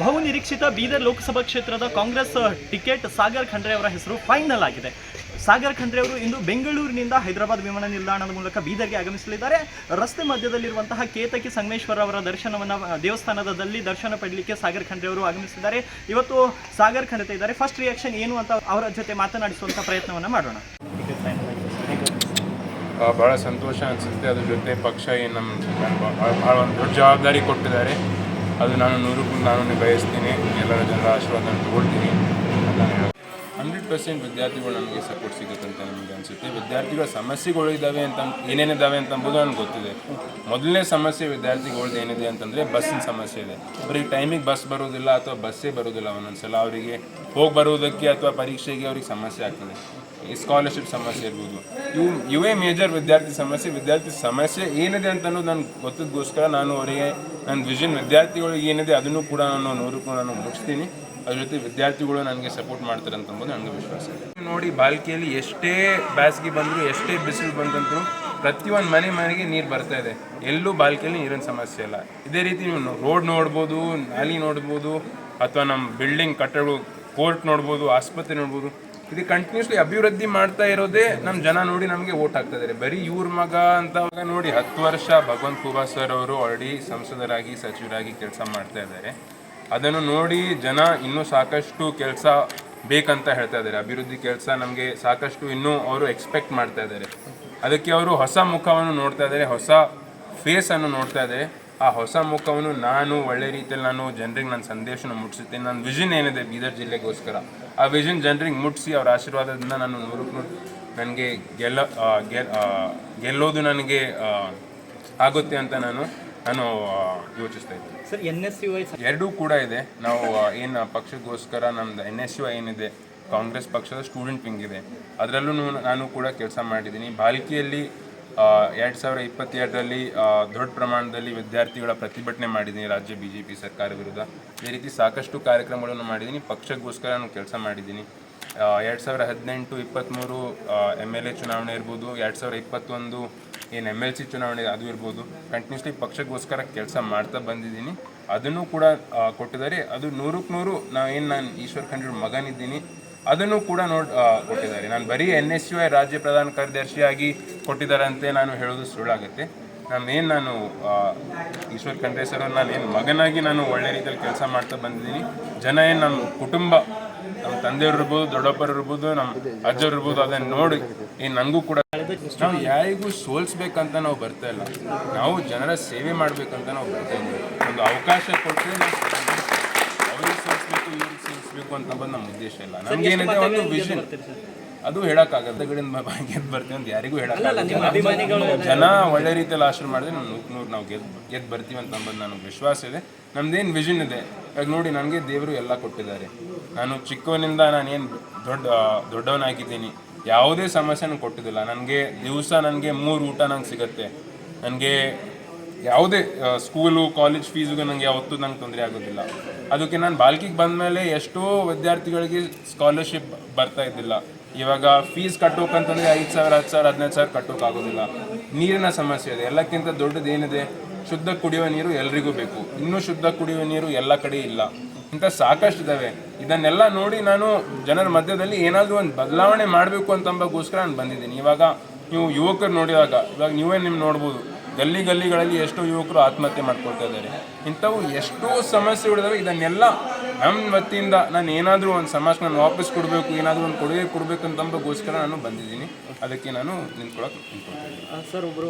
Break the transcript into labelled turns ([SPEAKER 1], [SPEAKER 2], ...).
[SPEAKER 1] ಬಹು ನಿರೀಕ್ಷಿತ ಬೀದರ್ ಲೋಕಸಭಾ ಕ್ಷೇತ್ರದ ಕಾಂಗ್ರೆಸ್ ಟಿಕೆಟ್ ಸಾಗರ್ ಖಂಡ್ರೆ ಅವರ ಹೆಸರು ಫೈನಲ್ ಆಗಿದೆ. ಸಾಗರ್ ಖಂಡ್ರೆ ಅವರು ಇಂದು ಬೆಂಗಳೂರಿನಿಂದ ಹೈದರಾಬಾದ್ ವಿಮಾನ ನಿಲ್ದಾಣದ ಮೂಲಕ ಬೀದರ್ಗೆ ಆಗಮಿಸಲಿದ್ದಾರೆ. ರಸ್ತೆ ಮಧ್ಯದಲ್ಲಿರುವಂತಹ ಕೇತಕಿ ಸಂಗಮೇಶ್ವರ ಅವರ ದರ್ಶನವನ್ನು ದೇವಸ್ಥಾನದಲ್ಲಿ ದರ್ಶನ ಪಡಲಿಕ್ಕೆ ಸಾಗರ್ ಖಂಡ್ರೆ ಅವರು ಆಗಮಿಸಿದ್ದಾರೆ. ಇವತ್ತು ಸಾಗರ್ ಖಂಡ್ರೆ ಇದ್ದಾರೆ. ಫಸ್ಟ್ ರಿಯಾಕ್ಷನ್ ಏನು ಅಂತ ಅವರ ಜೊತೆ ಮಾತನಾಡಿಸುವಂತ ಪ್ರಯತ್ನವನ್ನು ಮಾಡೋಣ.
[SPEAKER 2] ಬಹಳ ಸಂತೋಷ ಅನಿಸುತ್ತೆ. ಅದ್ರ ಜೊತೆ ಪಕ್ಷ ಏನು ನಮ್ಮ ಭಾಳ ಒಂದು ದೊಡ್ಡ ಜವಾಬ್ದಾರಿ ಕೊಟ್ಟಿದ್ದಾರೆ. ಅದು ನಾನು ನೂರಕ್ಕೂ ನಾನು ಬಯಸ್ತೀನಿ ಎಲ್ಲರ ಜನರ ಆಶೀರ್ವಾದ ತಗೊಳ್ತೀನಿ ಅಂತ ನಾನು ಹೇಳೋದು ಹಂಡ್ರೆಡ್ ಪರ್ಸೆಂಟ್ ವಿದ್ಯಾರ್ಥಿಗಳು ನಮಗೆ ಸಪೋರ್ಟ್ ಸಿಗುತ್ತೆ ಅಂತ ನಮಗೆ ಅನಿಸುತ್ತೆ. ವಿದ್ಯಾರ್ಥಿಗಳ ಸಮಸ್ಯೆಗಳು ಇದ್ದಾವೆ ಅಂತ ಏನೇನಿದ್ದಾವೆ ಅಂತ ಅಂಬುದು ನನಗೆ ಗೊತ್ತಿದೆ. ಮೊದಲನೇ ಸಮಸ್ಯೆ ವಿದ್ಯಾರ್ಥಿಗಳ್ದು ಏನಿದೆ ಅಂತಂದರೆ ಬಸ್ಸಿನ ಸಮಸ್ಯೆ ಇದೆ. ಅವ್ರಿಗೆ ಟೈಮಿಗೆ ಬಸ್ ಬರೋದಿಲ್ಲ ಅಥವಾ ಬಸ್ಸೇ ಬರೋದಿಲ್ಲ ಒಂದೊಂದ್ಸಲ. ಅವರಿಗೆ ಹೋಗಿ ಬರುವುದಕ್ಕೆ ಅಥವಾ ಪರೀಕ್ಷೆಗೆ ಅವ್ರಿಗೆ ಸಮಸ್ಯೆ ಆಗ್ತದೆ. ಈ ಸ್ಕಾಲರ್ಶಿಪ್ ಸಮಸ್ಯೆ ಇರ್ಬೋದು. ಇವು ಇವೇ ಮೇಜರ್ ವಿದ್ಯಾರ್ಥಿ ಸಮಸ್ಯೆ. ವಿದ್ಯಾರ್ಥಿ ಸಮಸ್ಯೆ ಏನಿದೆ ಅಂತ ನಾನು ನನಗೆ ಗೊತ್ತಿದ್ದಗೋಸ್ಕರ ನಾನು ಅವರಿಗೆ ನನ್ನ ವಿಷನ್ ವಿದ್ಯಾರ್ಥಿಗಳಿಗೆ ಏನಿದೆ ಅದನ್ನು ಕೂಡ ನಾನು ನೋಡಿಕೊಂಡು ನಾನು ಮುಗಿಸ್ತೀನಿ. ಅದ್ರ ಜೊತೆ ವಿದ್ಯಾರ್ಥಿಗಳು ನನಗೆ ಸಪೋರ್ಟ್ ಮಾಡ್ತಾರೆ ಅಂತ ಅಂಬೋದು ನನಗೆ ವಿಶ್ವಾಸ ನೋಡಿ ಬಾಲ್ಕಿಯಲ್ಲಿ ಎಷ್ಟೇ ಬ್ಯಾಸ್ಗೆ ಬಂದರೂ, ಎಷ್ಟೇ ಬಿಸಿಲು ಬಂದಂತರೂ ಪ್ರತಿಯೊಂದು ಮನೆ ಮನೆಗೆ ನೀರು ಬರ್ತಾ ಇದೆ. ಎಲ್ಲೂ ಬಾಲ್ಕಿಯಲ್ಲಿ ನೀರಿನ ಸಮಸ್ಯೆ ಇಲ್ಲ. ಇದೇ ರೀತಿ ನೀವು ರೋಡ್ ನೋಡ್ಬೋದು ನಾಲಿ ನೋಡ್ಬೋದು, ಅಥವಾ ನಮ್ಮ ಬಿಲ್ಡಿಂಗ್ ಕಟ್ಟಡ ಕೋರ್ಟ್ ನೋಡ್ಬೋದು, ಆಸ್ಪತ್ರೆ ನೋಡ್ಬೋದು, ಇದು ಕಂಟಿನ್ಯೂಸ್ಲಿ ಅಭಿವೃದ್ಧಿ ಮಾಡ್ತಾ ಇರೋದೇ ನಮ್ಮ ಜನ ನೋಡಿ ನಮಗೆ ಓಟ್ ಹಾಕ್ತಿದ್ದಾರೆ ಬರೀ ಇವ್ರ ಮಗ ಅಂತ ನೋಡಿ ಹತ್ತು ವರ್ಷ ಭಗವಂತ ಕುಬಾ ಸರ್ ಅವರು ಆಲ್ರೆಡಿ ಸಂಸದರಾಗಿ, ಸಚಿವರಾಗಿ ಕೆಲಸ ಮಾಡ್ತಾ ಇದ್ದಾರೆ. ಅದನ್ನು ನೋಡಿ ಜನ ಇನ್ನೂ ಸಾಕಷ್ಟು ಕೆಲಸ ಬೇಕಂತ ಹೇಳ್ತಾ ಇದ್ದಾರೆ. ಅಭಿವೃದ್ಧಿ ಕೆಲಸ ನಮಗೆ ಸಾಕಷ್ಟು ಇನ್ನೂ ಅವರು ಎಕ್ಸ್ಪೆಕ್ಟ್ ಮಾಡ್ತಾ ಇದ್ದಾರೆ. ಅದಕ್ಕೆ ಅವರು ಹೊಸ ಮುಖವನ್ನು ನೋಡ್ತಾ ಇದ್ದಾರೆ, ಹೊಸ ಫೇಸನ್ನು ನೋಡ್ತಾ ಇದ್ದಾರೆ. ಆ ಹೊಸ ಮುಖವನ್ನು ನಾನು ಒಳ್ಳೆ ರೀತಿಯಲ್ಲಿ ನಾನು ಜನರಿಗೆ ನನ್ನ ಸಂದೇಶನ ಮುಟ್ಟಿಸುತ್ತೇನೆ. ನನ್ನ ವಿಷನ್ ಏನಿದೆ ಬೀದರ್ ಜಿಲ್ಲೆಗೋಸ್ಕರ? ಆ ವಿಷನ್ ಜನರಿಗೆ ಮುಟ್ಟಿಸಿ ಅವ್ರ ಆಶೀರ್ವಾದದಿಂದ ನಾನು ನೂರಕ್ಕೆ ನೂರು ನನಗೆ ಗೆಲ್ಲ ಗೆಲ್ಲೋದು ನನಗೆ ಆಗುತ್ತೆ ಅಂತ ನಾನು ನಾನು ಯೋಚಿಸ್ತಾ ಇದ್ದೀನಿ.
[SPEAKER 1] Sir N S U I
[SPEAKER 2] ಎರಡೂ ಕೂಡ ಇದೆ. ನಾವು ಏನು ಪಕ್ಷಕ್ಕೋಸ್ಕರ ನಮ್ದು ಎನ್ ಎಸ್ ಯು ಏನಿದೆ ಕಾಂಗ್ರೆಸ್ ಪಕ್ಷದ ಸ್ಟೂಡೆಂಟ್ ವಿಂಗ್ ಇದೆ. ಅದರಲ್ಲೂ ನಾನು ಕೂಡ ಕೆಲಸ ಮಾಡಿದ್ದೀನಿ. ಬಾಲ್ಕಿಯಲ್ಲಿ ಎರಡು ಸಾವಿರ ಇಪ್ಪತ್ತೆರಡರಲ್ಲಿ ದೊಡ್ಡ ಪ್ರಮಾಣದಲ್ಲಿ ವಿದ್ಯಾರ್ಥಿಗಳ ಪ್ರತಿಭಟನೆ ಮಾಡಿದ್ದೀನಿ ರಾಜ್ಯ ಬಿ ಜೆ ಪಿ ಸರ್ಕಾರ ವಿರುದ್ಧ. ಈ ರೀತಿ ಸಾಕಷ್ಟು ಕಾರ್ಯಕ್ರಮಗಳನ್ನು ಮಾಡಿದ್ದೀನಿ. ಪಕ್ಷಕ್ಕೋಸ್ಕರ ನಾನು ಕೆಲಸ ಮಾಡಿದ್ದೀನಿ. ಎರಡು ಸಾವಿರ ಹದಿನೆಂಟು ಇಪ್ಪತ್ತ್ಮೂರು ಎಂ ಎಲ್ ಎ ಚುನಾವಣೆ ಇರ್ಬೋದು. ಎರಡು ಸಾವಿರ ಇಪ್ಪತ್ತೊಂದು ಏನು ಎಂ ಎಲ್ ಸಿ ಚುನಾವಣೆ ಅದು ಇರ್ಬೋದು ಕಂಟಿನ್ಯೂಸ್ಲಿ ಪಕ್ಷಕ್ಕೋಸ್ಕರ ಕೆಲಸ ಮಾಡ್ತಾ ಬಂದಿದ್ದೀನಿ. ಅದನ್ನು ಕೂಡ ಕೊಟ್ಟಿದ್ದಾರೆ. ಅದು ನೂರಕ್ಕೆ ನೂರು, ನಾವು ಏನು ನಾನು ಈಶ್ವರ್ ಖಂಡ್ರ ಮಗನಿದ್ದೀನಿ, ಅದನ್ನು ಕೂಡ ನೋಡ್ ಕೊಟ್ಟಿದ್ದಾರೆ. ನಾನು ಬರೀ ಎನ್ ಎಸ್ ಯು ಐ ರಾಜ್ಯ ಪ್ರಧಾನ ಕಾರ್ಯದರ್ಶಿಯಾಗಿ ಕೊಟ್ಟಿದ್ದಾರೆ ಅಂತ ನಾನು ಹೇಳೋದು ಸುಳ್ಳಾಗುತ್ತೆ. ನಾನು ಏನು ನಾನು ಈಶ್ವರ್ ಖಂಡ್ರೆ ಸರ್ ನಾನು ಏನು ಮಗನಾಗಿ ನಾನು ಒಳ್ಳೆ ರೀತಿಯಲ್ಲಿ ಕೆಲಸ ಮಾಡ್ತಾ ಬಂದಿದ್ದೀನಿ. ಜನ ಏನು ನಮ್ಮ ಕುಟುಂಬ ನಮ್ಮ ತಂದೆಯವ್ರು ಇರ್ಬೋದು, ದೊಡ್ಡಪ್ಪರು ಇರ್ಬೋದು ನಮ್ಮ ಅಜ್ಜವ್ರು ಇರ್ಬೋದು, ಅದನ್ನು ನೋಡಿ ಏನು ನನಗೂ ಕೂಡ ನಾವು ಯಾರಿಗೂ ಸೋಲ್ಸ್ಬೇಕಂತ ನಾವು ಬರ್ತಾ ಇಲ್ಲ. ನಾವು ಜನರ ಸೇವೆ ಮಾಡಬೇಕಂತ ನಾವು ಬರ್ತಾ ಇದ್ದೀವಿ. ಒಂದು ಅವಕಾಶ ಕೊಟ್ಟರೆ ಅಂತ ಬಂದು ನಮ್ಮ ಉದ್ದೇಶ ಇಲ್ಲ. ನಮ್ಗೇನಿದೆ ಒಂದು ವಿಷನ್ ಅದು ಹೇಳಕ್ಕಾಗಲ್ಲ ಕಡೆಯಿಂದ ಗೆದ್ದು ಬರ್ತೀವಿ ಅಂತ ಯಾರಿಗೂ ಹೇಳಕ್ಕಾಗಲ್ಲ. ಜನ ಒಳ್ಳೆ ರೀತಿಯಲ್ಲಿ ಆಶ್ರಯ ಮಾಡಿದ್ರೆ ನಾವು ನೂರು ನೂರು ನಾವು ಗೆದ್ ಗೆದ್ದು ಬರ್ತೀವಿ ಅಂತ ಬಂದು ನನಗೆ ವಿಶ್ವಾಸ ಇದೆ. ನಮ್ದೇನು ವಿಷನ್ ಇದೆ? ಇವಾಗ ನೋಡಿ ನನಗೆ ದೇವರು ಎಲ್ಲ ಕೊಟ್ಟಿದ್ದಾರೆ. ನಾನು ಚಿಕ್ಕವನಿಂದ ನಾನೇನು ದೊಡ್ಡ ದೊಡ್ಡವನಾಗಿದ್ದೀನಿ. ಯಾವುದೇ ಸಮಸ್ಯೆನೂ ಕೊಟ್ಟಿದ್ದಿಲ್ಲ. ನನಗೆ ದಿವಸ ನನಗೆ ಮೂರು ಊಟ ನಂಗೆ ಸಿಗುತ್ತೆ. ನನಗೆ ಯಾವುದೇ ಸ್ಕೂಲು ಕಾಲೇಜ್ ಫೀಸ್ಗೂ ನನಗೆ ಯಾವತ್ತೂ ನಂಗೆ ತೊಂದರೆ ಆಗೋದಿಲ್ಲ. ಅದಕ್ಕೆ ನಾನು ಬಾಲ್ಕಿಗೆ ಬಂದಮೇಲೆ ಎಷ್ಟೋ ವಿದ್ಯಾರ್ಥಿಗಳಿಗೆ ಸ್ಕಾಲರ್ಶಿಪ್ ಬರ್ತಾ ಇದ್ದಿಲ್ಲ. ಇವಾಗ ಫೀಸ್ ಕಟ್ಟೋಕಂತಂದರೆ ಐದು ಸಾವಿರ, ಹತ್ತು ಸಾವಿರ, ಹದಿನೈದು ಸಾವಿರ ಕಟ್ಟೋಕ್ಕಾಗೋದಿಲ್ಲ ನೀರಿನ ಸಮಸ್ಯೆ ಇದೆ. ಎಲ್ಲಕ್ಕಿಂತ ದೊಡ್ಡದು ಏನಿದೆ ಶುದ್ಧ ಕುಡಿಯುವ ನೀರು ಎಲ್ರಿಗೂ ಬೇಕು. ಇನ್ನೂ ಶುದ್ಧ ಕುಡಿಯುವ ನೀರು ಎಲ್ಲ ಕಡೆ ಇಲ್ಲ. ಇಂಥ ಸಾಕಷ್ಟು ಇದ್ದಾವೆ ಇದನ್ನೆಲ್ಲ ನೋಡಿ ನಾನು ಜನರ ಮಧ್ಯದಲ್ಲಿ ಏನಾದರೂ ಒಂದು ಬದಲಾವಣೆ ಮಾಡಬೇಕು ಅಂತಂಬಗೋಸ್ಕರ ನಾನು ಬಂದಿದ್ದೀನಿ. ಇವಾಗ ನೀವು ಯುವಕರು ನೋಡಿದಾಗ, ಇವಾಗ ನೀವೇ ನಿಮ್ಮ ನೋಡ್ಬೋದು. ಗಲ್ಲಿ ಗಲ್ಲಿಗಳಲ್ಲಿ ಎಷ್ಟೋ ಯುವಕರು ಆತ್ಮಹತ್ಯೆ ಮಾಡ್ಕೊಳ್ತಾ ಇದ್ದಾರೆ. ಇಂಥವು ಎಷ್ಟೋ ಸಮಸ್ಯೆಗಳಿದಾವೆ ಇದನ್ನೆಲ್ಲ ನಮ್ಮ ವತಿಯಿಂದ ನಾನು ಏನಾದರೂ ಒಂದು ಸಮಾಜಕ್ಕೆ ನಾನು ವಾಪಸ್ ಕೊಡಬೇಕು, ಏನಾದರೂ ಒಂದು ಕೊಡುಗೆ ಕೊಡಬೇಕು ಅಂತಂಬಗೋಸ್ಕರ ನಾನು ಬಂದಿದ್ದೀನಿ. ಅದಕ್ಕೆ ನಾನು ನಿಂತ್ಕೊಳಕ್ಕೆ ನಿಂತ್ಕೊಳ್ತೀನಿ
[SPEAKER 1] ಸರ್, ಒಬ್ರು